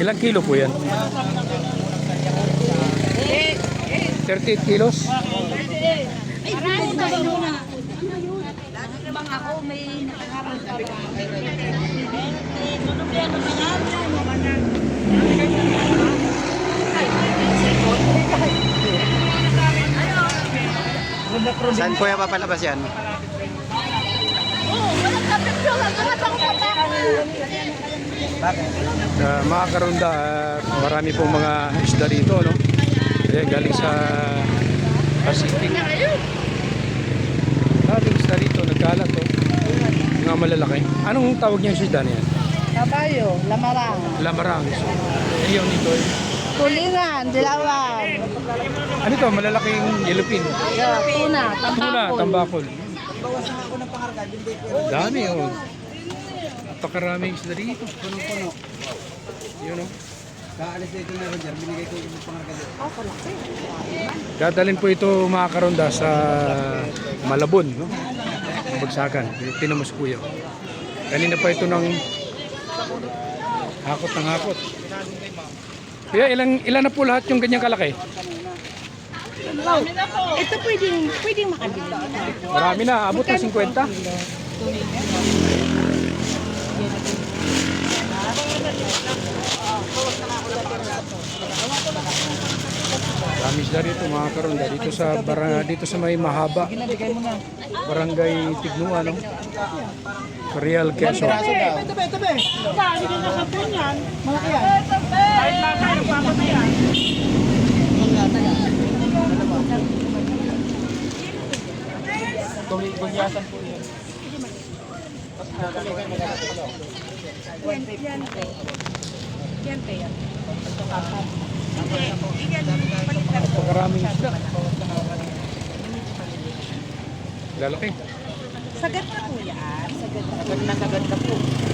Ilang kilo po yan? 38 kilos? Bang ako may nakakarang sa Saan po yung papalabas yan? Uh, mga karunda, ah, marami pong mga isda dito, no? Ayan, galing sa Pacific. Maraming isda dito, nagkalat, oh. Mga malalaki. Anong tawag niya isda niya? Kabayo, lamarang. Lamarang. Ayun dito, eh. Kulingan, dilawan. Ano ito? Malalaking yellowfin. Tuna, Tuna, tambakol. Tambakol. Dami, oh. Napakaraming isda dito. Punong-puno. Yun, oh. Kaalis na ito na Roger, binigay ko yung pangarga Dadalhin po ito mga karonda sa Malabon, no? Bagsakan. Tinamos po yun. Kanina pa ito ng hakot ng hakot. Kaya ilang, ilan na po lahat yung ganyang kalaki? Ito pwedeng, pwedeng makabili. Marami na, abot ng 50. Marami sila rito mga karonda dito sa barang, dito sa may mahaba. Barangay Tignua no. Real Quezon. Napakaraming isda. Lalaki. Sagad na po yan. Sagad na. Na sagad na po.